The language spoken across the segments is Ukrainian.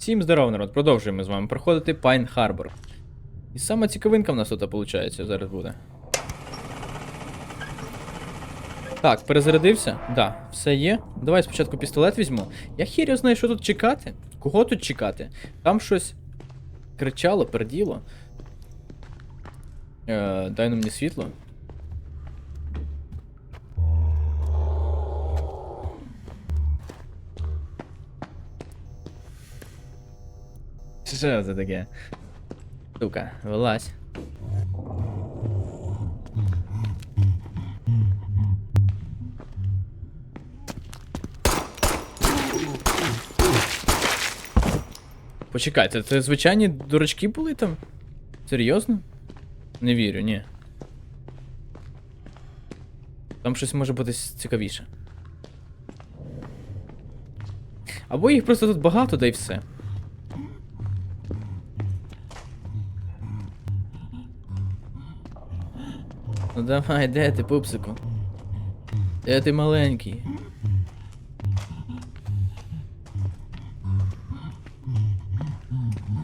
Всім здорово, народ. Продовжуємо з вами проходити Пайн Харбор. І сама цікавинка в нас тут виходить, зараз буде. Так, перезарядився? Да, все є. Давай спочатку пістолет візьму. Я хір його знаю, що тут чекати. Кого тут чекати? Там щось кричало, перділо. Е, дай на мені світло. Що це таке? Сука, вилазь. Почекайте, це звичайні дурачки були там? Серйозно? Не вірю, ні. Там щось може бути цікавіше. Або їх просто тут багато, да й все. Ну давай, де ти, пупсику? Де ти маленький?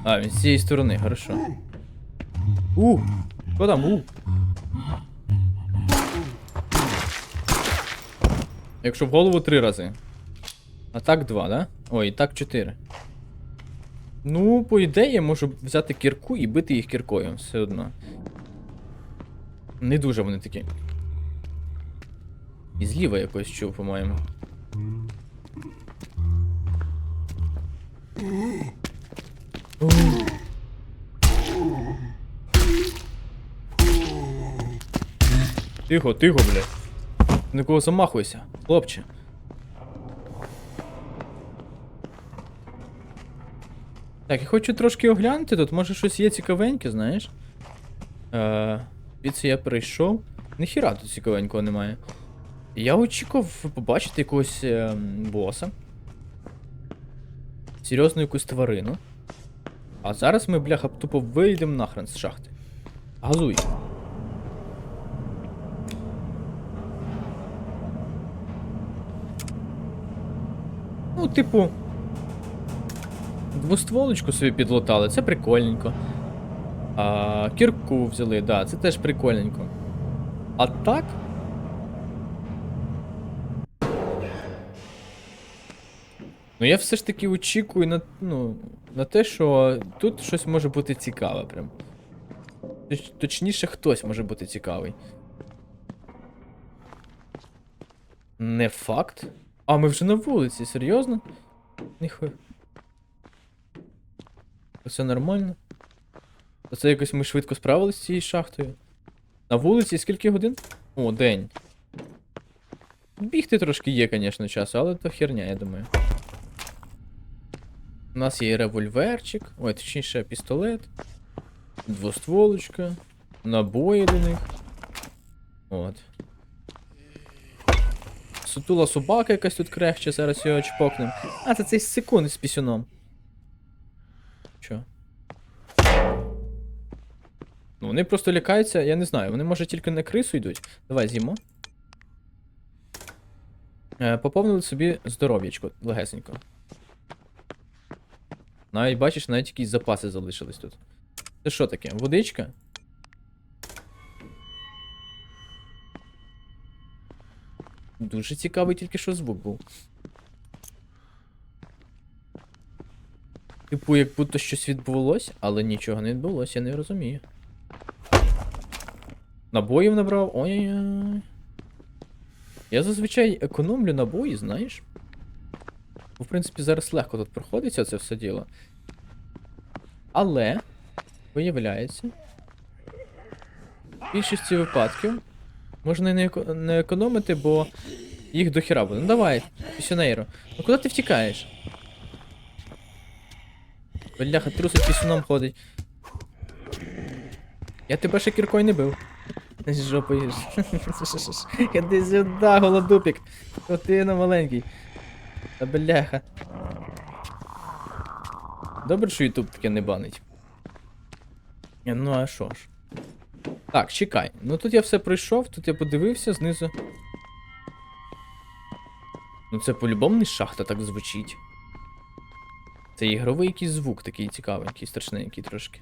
А, він з цієї сторони, хорошо. У! Що там? У! Якщо в голову три рази. А так два, да? Ой, і так чотири. Ну, по ідеї, я можу взяти кірку і бити їх кіркою все одно. Не дуже вони такі. І зліва якось чув, по-моєму. Тихо, тихо, блядь. На кого замахуйся, хлопче. Так, я хочу трошки оглянути тут, може щось є цікавеньке, знаєш. Е, Звідси я прийшов. Ніхіра тут цікавенького немає. Я очікував побачити якогось е, боса. Серйозну якусь тварину. А зараз ми, бляха, тупо вийдемо нахрен з шахти. Газуй. Ну, типу. Двостволочку собі підлутали, це прикольненько. А, кірку взяли, да, це теж прикольненько. А так. Ну я все ж таки очікую на, ну, на те, що тут щось може бути цікаве прям. Точ- Точніше, хтось може бути цікавий. Не факт. А, ми вже на вулиці, серйозно? Ніхуя. Все нормально. Оце якось ми швидко справилися з цією шахтою. На вулиці скільки годин? О, день. Бігти трошки є, звісно, часу, але то херня, я думаю. У нас є револьверчик, ой, точніше, пістолет, двостволочка, набої до них. От. Сутула собака якась тут крехче, зараз його чпокнем. А, це цей секунд з пісюном. Чо? Ну, вони просто лякаються, я не знаю, вони може тільки на крису йдуть. Давай з'їмо. Е, поповнили собі здоров'ячко, легесенько. Навіть бачиш, навіть якісь запаси залишились тут. Це що таке? Водичка? Дуже цікавий тільки що звук був. Типу, як будто щось відбулось, але нічого не відбулося, я не розумію. Набоїв набрав. Ой-ой-ой. Я зазвичай економлю набої, знаєш. Бо, в принципі, зараз легко тут проходиться це все діло. Але, виявляється, в більшості випадків можна не, не економити, бо їх до хіра буде. Ну давай, пісюнейро. Ну куди ти втікаєш? Бляха, трусить пісюном ходить. Я тебе ще кіркою не бив. З жопою. Іди сюди, голодупік. Котина маленький. Та бляха. Добре, що Ютуб таке не банить. Ну а що ж? Так, чекай. Ну тут я все пройшов, тут я подивився знизу. Ну це по-любому не шахта так звучить. Це ігровий якийсь звук такий цікавенький, страшненький трошки.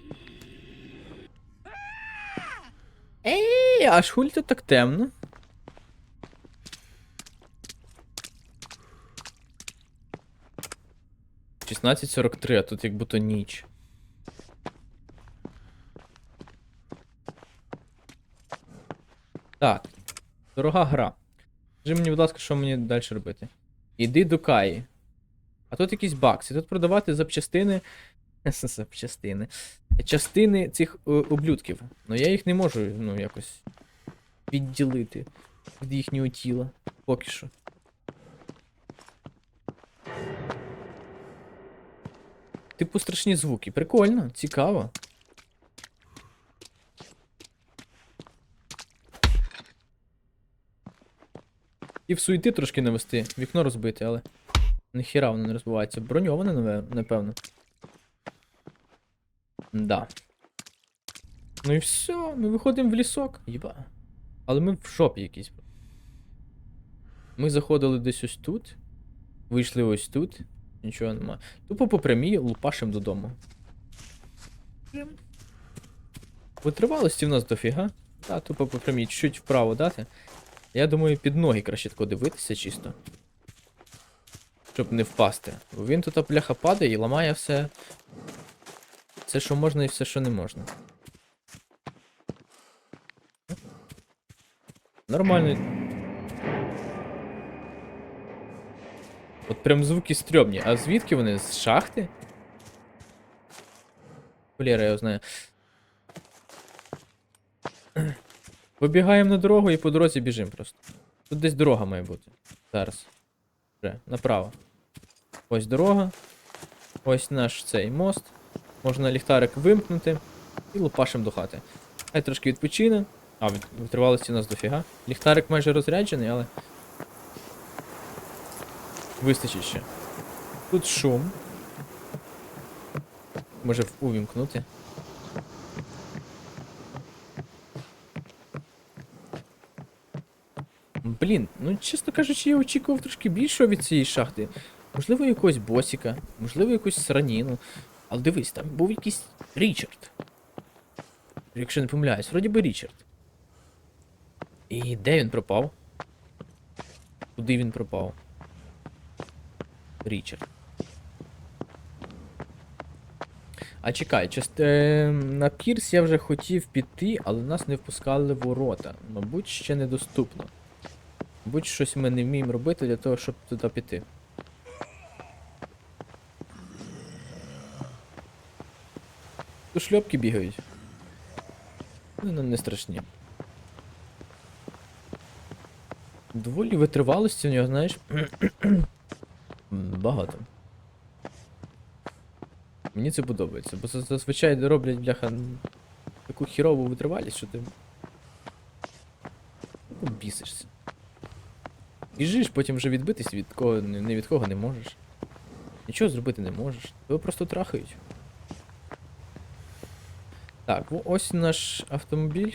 Ей, аж хуль тут так темно. Шістнадцять сорок три, а тут як будто ніч. Так. Дорога гра. Скажи мені, будь ласка, що мені далі робити? Іди до Каї. А тут якісь бакси. Тут продавати запчастини. Запчастини. Частини цих е, ублюдків. Ну я їх не можу, ну, якось відділити від їхнього тіла. Поки що. Типу страшні звуки. Прикольно, цікаво. І в суєти трошки навести, вікно розбите, але. Ніхіра воно не розбивається. Броньоване, напевно. Да. Ну і все, ми виходимо в лісок. Єба. Але ми в шопі якійсь. Ми заходили десь ось тут. Вийшли ось тут. Нічого нема. Тупо по прямій лупашим додому. Витривалості в нас дофіга. Та, тупо по прямій, чуть вправо дати. Я думаю, під ноги краще тако дивитися чисто. Щоб не впасти. Бо він тут бляха падає і ламає все. Все, що можна і все, що не можна. Нормально. От прям звуки стрьомні. А звідки вони? З шахти? Холєра, я його знаю. Вибігаємо на дорогу і по дорозі біжимо просто. Тут десь дорога має бути. Зараз. Вже, направо. Ось дорога. Ось наш цей мост. Можна ліхтарик вимкнути і лупашим до хати. Хай трошки відпочине. А, витривалості у нас дофіга. Ліхтарик майже розряджений, але. Вистачить ще. Тут шум. Може увімкнути. Блін, ну чесно кажучи, я очікував трошки більшого від цієї шахти. Можливо, якогось босіка, можливо, якусь сраніну. Але дивись, там був якийсь Річард. Якщо не помиляюсь, вроді би Річард. І де він пропав? Куди він пропав? Річард. А чекай, част... е, на Пірс я вже хотів піти, але нас не впускали ворота. Мабуть, ще недоступно. Мабуть, щось ми не вміємо робити для того, щоб туди піти. Тут шльопки бігають. Ну, нам не страшні. Доволі витривалості у нього, знаєш. Багато. Мені це подобається, бо зазвичай роблять, бляха, таку хірову витривалість, що ти. Ну, бісишся. Біжиш, потім вже відбитись від кого не від кого не можеш. Нічого зробити не можеш. Тебе просто трахають. Так, ось наш автомобіль.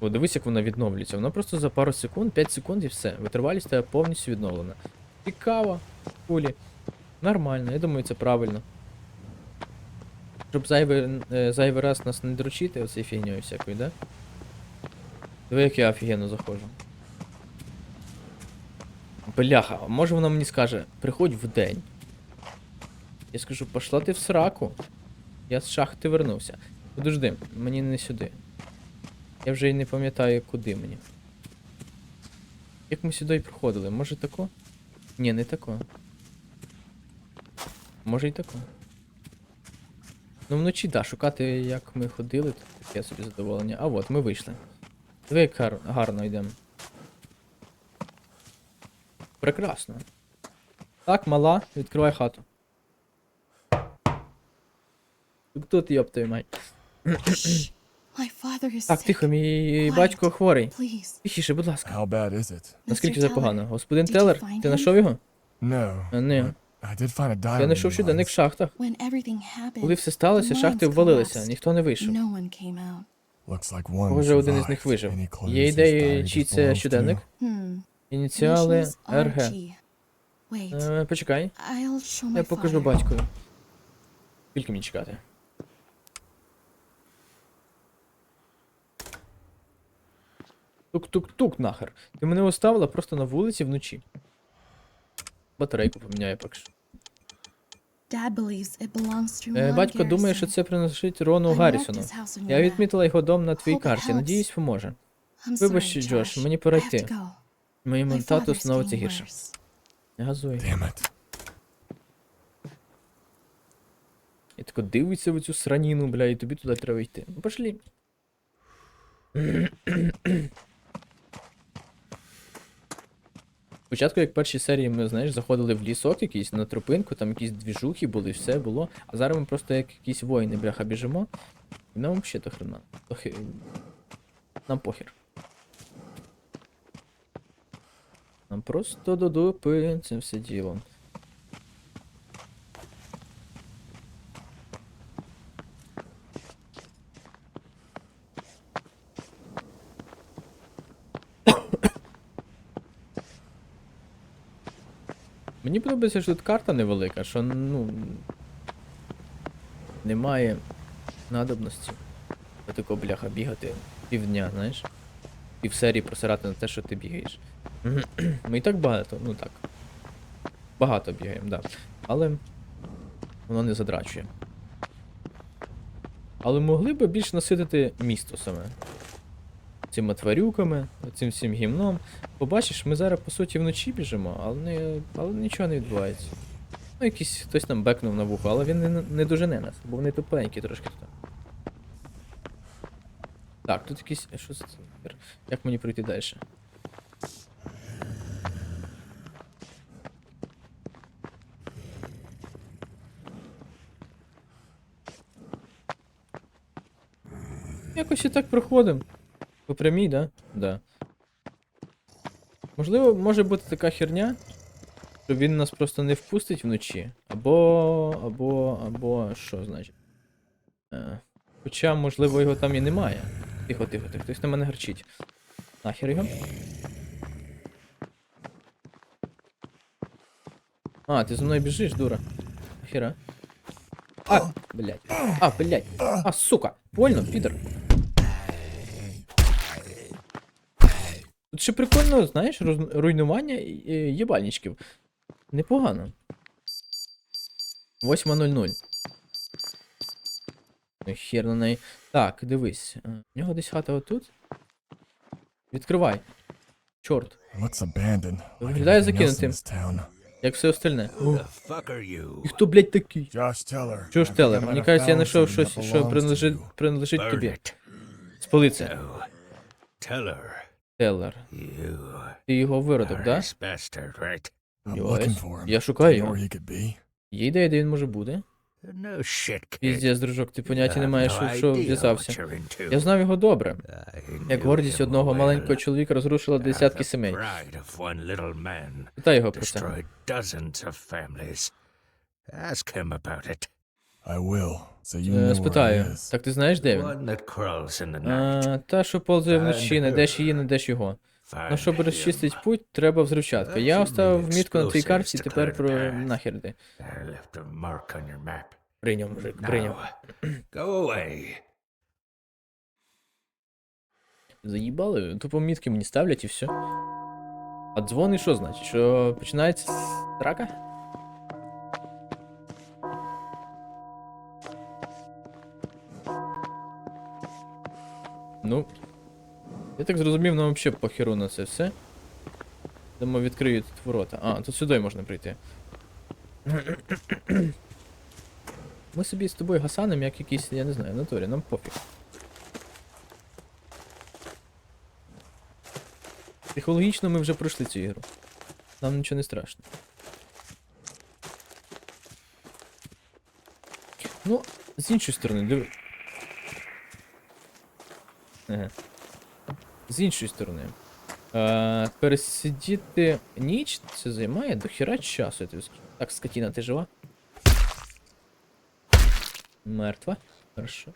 О, дивись, як вона відновлюється. Вона просто за пару секунд, 5 секунд і все. Витривалість тебе повністю відновлена. Цікаво, кулі. Нормально, я думаю, це правильно. Щоб зайвий, е, зайвий раз нас не дрочити оцей фігньою всякою, да? Диви, як я офігенно заходжу. Бляха, може вона мені скаже, приходь в день. Я скажу, пошла ти в сраку. Я з шахти вернувся. Подожди, мені не сюди. Я вже й не пам'ятаю, куди мені. Як ми сюди й проходили? Може тако? Ні, не тако. Може й тако. Ну вночі, да, шукати, як ми ходили, то таке собі задоволення. А от, ми вийшли. Диви, як гар- гарно йдемо. Прекрасно. Так, мала, відкривай хату. Тут йоп твою мать. Так, тихо, мій батько хворий. Тихіше, будь ласка. How bad is it? Наскільки це погано? Господин Телер, ти знайшов його? No. Ні. I did find a diamond. Я знайшов щоденник в шахтах. When everything happened, Коли все сталося, шахти ввалилися, ніхто не вийшов. No one came out. Looks like one Похоже, один із них вижив. Є ідеї, чий це щоденник? Hmm. Ініціали РГ. Е, почекай. I'll show my Я покажу батькові. Скільки мені чекати? Тук-тук-тук нахер. Ти мене оставила просто на вулиці вночі. Батарейку поміняю поки що. Е, батько думає, що це принадлежить Рону Гаррісону. Я відмітила його дом на твоїй Hope карті. Надіюсь, поможе. Вибач, Джош, мені пора йти. Моєму тату становиться гірше. Газуй. І тако дивиться в цю сраніну, бля, і тобі туди треба йти. Ну, пошлі. Спочатку, як в першій серії, ми, знаєш, заходили в лісок якийсь на тропинку, там якісь двіжухи були, все було. А зараз ми просто як якісь воїни, бляха, біжимо. І нам взагалі то хрена. Нам похер. Нам просто до дупи цим все діло. Мені подобається, що тут карта невелика, що ну. Немає надобності. Отако бляха бігати півдня, знаєш. Пів серії просирати на те, що ти бігаєш. Ми і так багато, ну так. Багато бігаємо, да. Але воно не задрачує. Але могли би більш наситити місто саме. Цими тварюками, цим всім гімном. Побачиш, ми зараз по суті вночі біжимо, але, не, але нічого не відбувається. Ну, якийсь хтось там бекнув на вухо, але він не, не дожене нас, бо вони тупенькі трошки тут. Так, тут якийсь. Що це? Як мені пройти далі? Якось і так проходимо. По прямій, да? Да. Можливо, може бути така херня, що він нас просто не впустить вночі. Або. або. або. що значить? Е, хоча, можливо, його там і немає. Тихо, тихо, тихо, хтось на мене гарчить. Нахер його. А, ти за мною біжиш, дура. Нахера. А, блядь. А, блядь. А, сука. Больно, підер. Ще прикольно, знаєш, роз- руйнування е, єбальничків. Непогано. 8.00. Ну, хер на неї. Так, дивись. е, В нього десь хата отут. Відкривай. Чорт. Виглядає закинутим. як все остальне. І хто, блядь, такий? Чого ж I Телер? Мені кажеться, я знайшов щось, що принадлежить, принадлежить тобі. it. Спали це. No. Телер. Ти його виродок, да? his bastard, right? I'm Йось. looking for him. Я шукаю його. where he could be? Є ідея, де він може бути? Піздець, дружок, ти поняття не маєш, що вв'язався. Я знав його добре. Як гордість одного маленького чоловіка розрушила десятки сімей. Питай його про це. You Е, Спитаю. Так ти знаєш, де він? А, та, що повзає вночі, не деш її, не деш його. Ну, щоб розчистити путь, треба взривчатка. Я оставив мітку на твоїй карті, тепер про declared нахер йди. I left a mark on your map. Прийняв, мужик, прийняв. Go away. Заїбали, тупо мітки мені ставлять і все. А дзвони що значить? Що починається трака? Ну. Я так зрозумів, нам взагалі похеру на це все. Думаю, відкрию тут ворота. А, тут сюди можна прийти. Ми собі з тобою гасанем, як якісь, я не знаю, натурі, нам пофіг. Психологічно ми вже пройшли цю ігру. Нам нічого не страшно. Ну, з іншої сторони, диви. Ага. З іншої сторони. Е, пересидіти ніч це займає до хіра часу, я тобі. Так, скотіна, ти жива? Мертва. Хорошо.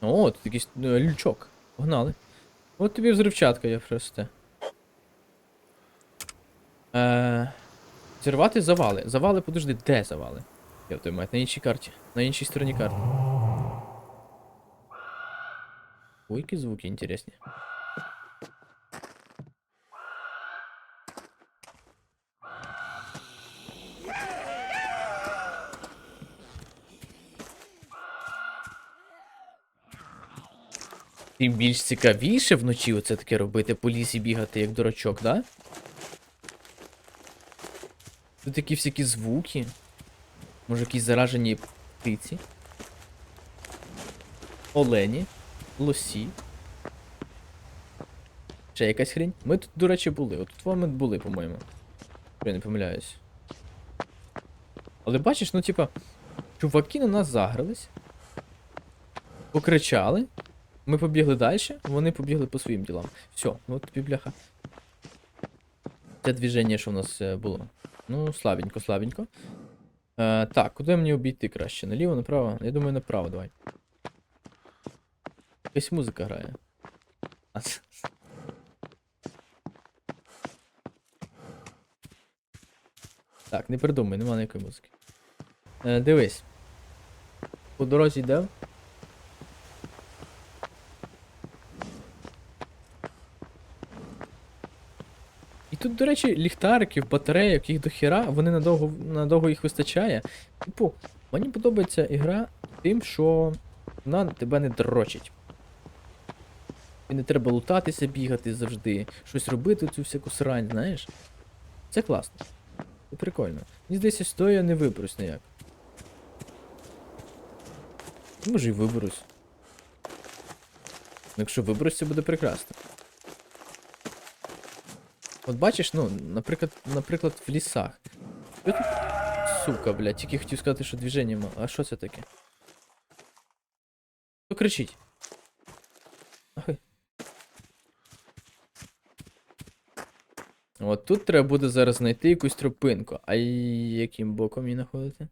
О, тут якийсь е, лючок. Погнали. От тобі взривчатка, я просто. Е, зірвати завали. Завали, подожди, де завали? Я в той мать, на іншій карті. На іншій стороні карти. Ой, які звуки інтересні. Тим більш цікавіше вночі оце таке робити по лісі бігати, як дурачок, да? Тут такі всякі звуки. Може якісь заражені птиці. Олені. Лосі. Ще якась хрень. Ми тут, до речі, були. От тут ми були, по-моєму. Я не помиляюсь. Але бачиш, ну типа, чуваки на нас загрались. Покричали. Ми побігли далі, вони побігли по своїм ділам. Все, ну тобі бляха. Це движення, що в нас е, було. Ну, слабенько, слабенько. Е, так, куди мені обійти краще? Наліво, направо? Я думаю, направо, давай. Якась музика грає. Так, не придумай, нема ніякої музики. Е, дивись. По дорозі йдемо. І тут, до речі, ліхтариків, батарейок, їх до хіра, вони надовго, надовго їх вистачає. Типу, мені подобається ігра тим, що вона тебе не дрочить. І не треба лутатися, бігати завжди, щось робити цю всяку срань, знаєш? Це класно. Це прикольно. Мені здається, того я не виберусь ніяк. Може і виберусь. Ну, якщо виберусь, це буде прекрасно. От бачиш, ну, наприклад, наприклад, в лісах. Що тут? Сука, блядь, тільки хотів сказати, що движення мало. А що це таке? Хто кричить? От тут треба буде зараз знайти якусь тропинку. А яким боком її знаходити?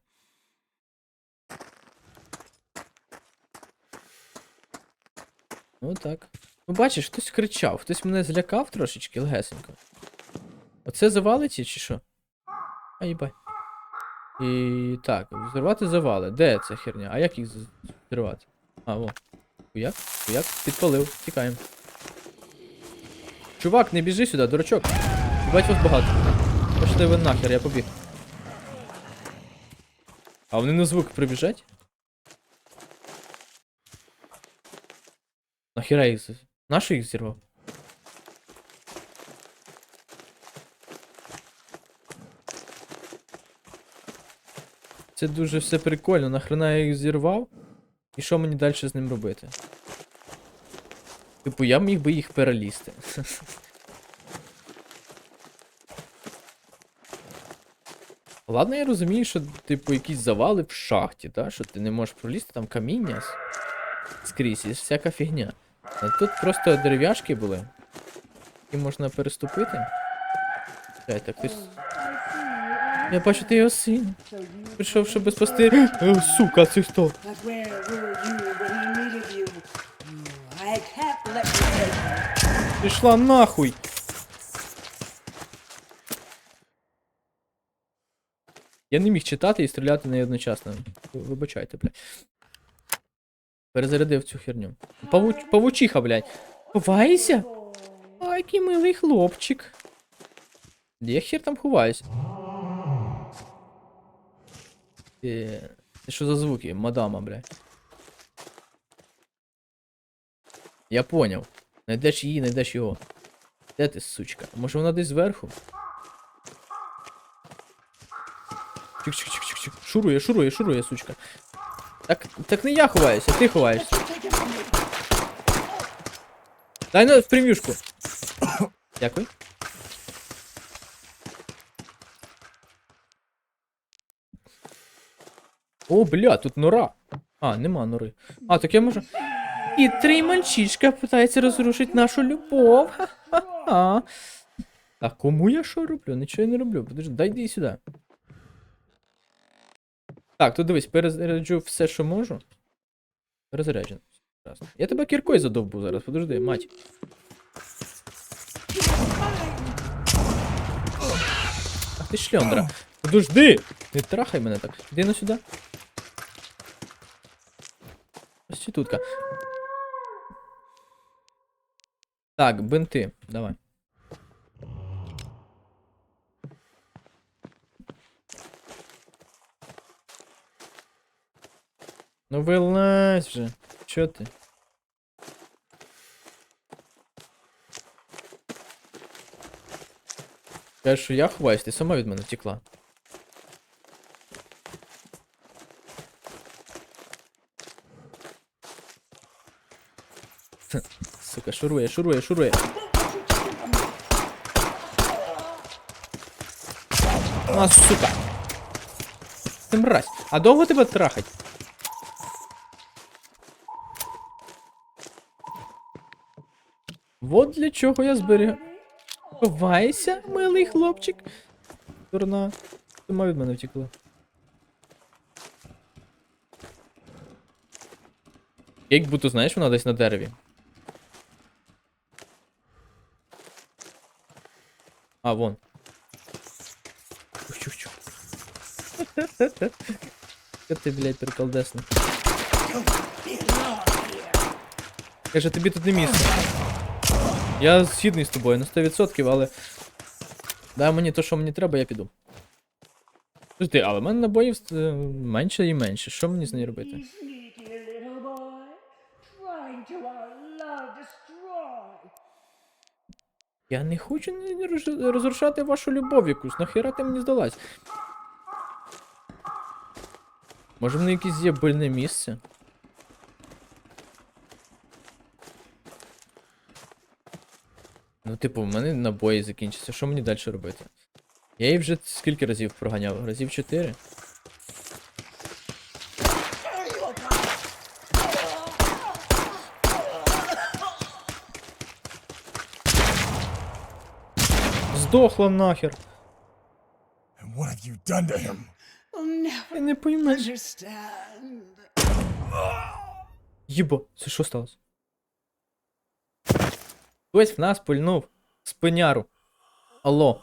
Ну так. Ну бачиш, хтось кричав, хтось мене злякав трошечки легесенько. Оце завалиться чи що? А їбай. І так, взорвати завали. Де ця херня? А як їх зірвати? А, во. Хуяк? Хуяк? Підпалив. Тікаємо. Чувак, не біжи сюди, дурачок. Бать вас багато. Пошли ви нахер, я побіг. А вони на звук прибіжать? Нахера їх Нащо їх зірвав? Це дуже все прикольно. Нахрена я їх зірвав? І що мені далі з ним робити? Типу, я міг би їх перелізти. Ладно, я розумію, що, типу, якісь завали в шахті, та? що ти не можеш пролізти, там каміння скрізь, і всяка фігня. А тут просто дерев'яшки були. І можна переступити. Чекай, так хтось. Я бачу, ти його син. Прийшов, щоб спасти. О, сука, це хто? Like where Я не міг читати і стріляти не одночасно. Вибачайте, блядь. Перезарядив цю херню. Павуч... Павучиха, блядь. Ховайся? Ой, який милий хлопчик. Я хер там ховаюсь? Е, Це що за звуки? Мадама, блядь. Я поняв. Найдеш її, найдеш його. Де ти, сучка? Може вона десь зверху? Чик-чик-чик-чик-чик. Шурує, шурує, шурує, сучка. Так, так не я ховаюся, ти ховаєшся. Дай на в. Дякую. О, бля, тут нора. А, нема нори. А, так я можу. Хитрий мальчишка пытается разрушить нашу любов. Ха-ха-ха. А кому я що роблю? Нічого я не роблю. Подожди, дай йди сюди. Так, тут дивись, перезаряджу все, що можу. Перезаряджено. Прекрасно. Я тебе кіркою задовбу зараз, подожди, мать. Ти шльондра. Подожди! Не трахай мене так. Іди на сюди. Проститутка. Так, бинти. Давай. Ну вилазь вже. Чо ти? Кажеш, що я ховаюсь, ти сама від мене втекла. Сука, шурує, шурує, шурує. А, сука. Ти мразь. А довго тебе трахать? Вот для чого я зберігаю. Ховайся, милий хлопчик. Дурна. Сама від мене втекла. Як будто, знаєш, вона десь на дереві. А, вон. Чух-чух-чух. Що ти, блядь, приколдесний. Каже, тобі тут не місце. Я згідний з тобою на 100%, але. Дай мені то, що мені треба, я піду. Слухай, але в мене набоїв е, менше і менше. Що мені з нею робити? Я не хочу розрушати вашу любов якусь. Нахера ти мені здалась? Може в мене якесь є больне місце? Ну, типу, в мене набої закінчаться. Що мені далі робити? Я її вже скільки разів проганяв? Разів 4? Здохла нахер. Ти не поймеш. understand. Єбо, це що сталося? Хтось в нас пульнув. Спиняру. Алло,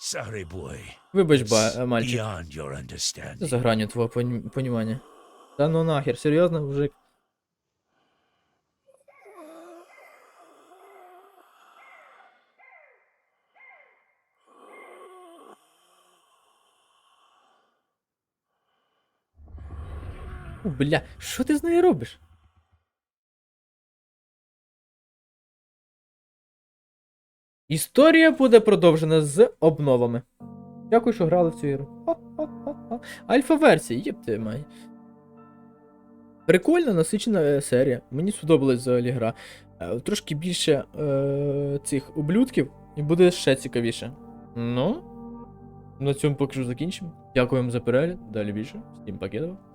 Sorry, boy. вибач, ба, мальчик. Це за граню твого понім- понімання. Та ну нахер, серйозно, мужик? Бля, що ти з нею робиш? Історія буде продовжена з обновами. Дякую, що грали в цю ігру. Альфа-версія, єпти май. Прикольна, насичена е, серія. Мені сподобалась взагалі гра. Е, Трошки більше е, цих ублюдків, і буде ще цікавіше. Ну, на цьому поки що закінчимо. Дякую вам за перегляд. Далі більше. Всім покидав.